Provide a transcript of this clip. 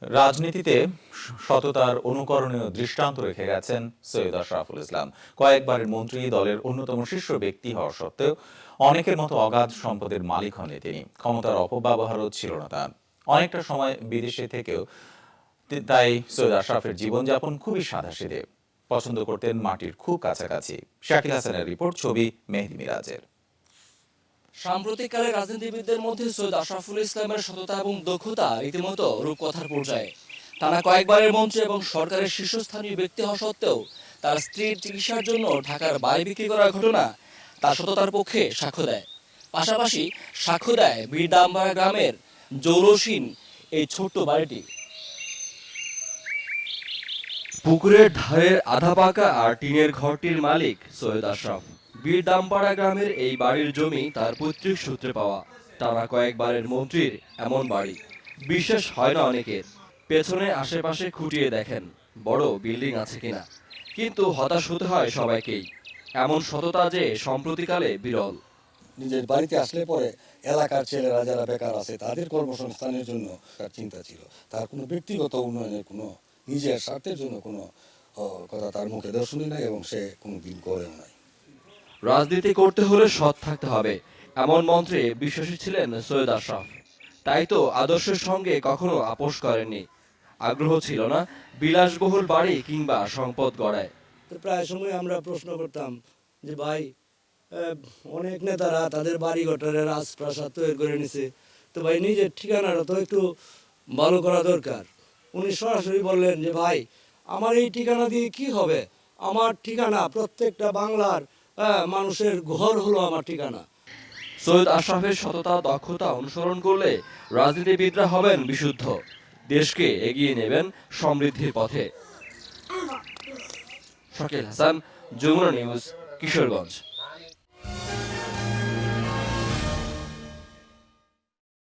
রাজনীতিতে সততার অনুকরণীয় দৃষ্টান্ত রেখে গেছেন সৈয়দ আশরাফুল ইসলাম। কয়েকবারের মন্ত্রী, দলের অন্যতম শীর্ষ ব্যক্তি হওয়া সত্ত্বেও অনেকের মতো অগাধ সম্পদের মালিক হননি তিনি। ক্ষমতার অপব্যবহারও ছিল না তার। অনেকটা সময় বিদেশে থেকেও তাই সৈয়দ আশরাফের জীবনযাপন খুবই সাদাসিধে। পছন্দ করতেন মাটির খুব কাছাকাছি। শাকিল হাসানের রিপোর্ট, ছবি মেহেদি মিরাজের। সাম্প্রতিককালে রাজনীতিবিদদের মধ্যে সৈয়দ আশরাফুল ইসলামের সততা এবং দক্ষতা রীতিমতো রূপকথার পর্যায়ে। টানা কয়েকবারের মন্ত্রী এবং সরকারের শীর্ষস্থানীয় ব্যক্তি হওয়া সত্ত্বেও তার স্ত্রীর চিকিৎসার জন্য ঢাকার বাড়ি বিক্রি করার ঘটনা তার সততার পক্ষে সাক্ষ্য দেয়। পাশাপাশি সাক্ষ্য দেয় বীরদাম্বাড়া গ্রামের জৌলসীন এই ছোট্ট বাড়িটি। পুকুরের ধারের আধা পাকা আর টিনের ঘরটির মালিক সৈয়দ আশরাফ। বীরদামপাড়া গ্রামের এই বাড়ির জমি তার পৈতৃক সূত্রে পাওয়া। টানা কয়েকবারের মন্ত্রীর এমন বাড়ি। বিশ্বাস হয় না অনেকের। পেছনে আশেপাশে খুঁটিয়ে দেখেন, বড় বিল্ডিং আছে কিনা। কিন্তু হতাশ হতে হয় সবাইকেই। এমন সততা যে সম্প্রতিকালে বিরল। নিজের বাড়িতে আসলে পরে এলাকার ছেলেরা যারা বেকার আছে, তাদের কর্মসংস্থানের জন্য তার চিন্তা ছিল। তার কোনো ব্যক্তিগত উন্নয়নের কোনো, নিজের স্বার্থের জন্য কোনো কথা তার মুখে দর্শনই নাই এবং সে কোনো দিন করেও নাই। রাজনীতি করতে হলে সৎ থাকতে হবে, এমন মন্ত্রে বিশ্বাসী ছিলেন সৈয়দ আশরাফ। তাই তো আদর্শের সঙ্গে কখনো আপোষ করেননি। আগ্রহ ছিল না, বিলাসবহুল বাড়ি কিংবা সম্পদ গড়ায়। প্রায় সময় আমরা প্রশ্ন করতাম যে, ভাই অনেক নেতারা তাদের বাড়ি ঘটারে রাজপ্রাসাদ তৈরি করে নিছে। তো ভাই, নিজের ঠিকানাটা তো একটু ভালো করা দরকার। উনি সরাসরি বললেন যে, ভাই, আমার এই ঠিকানা দিয়ে কি হবে? আমার ঠিকানা প্রত্যেকটা বাংলার মানুষের ঘর হলো আমার ঠিকানা। সৈয়দ আশরাফের সততা, দক্ষতা অনুসরণ করলে রাজনীতিবিদরা হবেন বিশুদ্ধ। দেশকে এগিয়ে নেবেন সমৃদ্ধির পথে। শাকিল হাসান, যমুনা নিউজ, কিশোরগঞ্জ।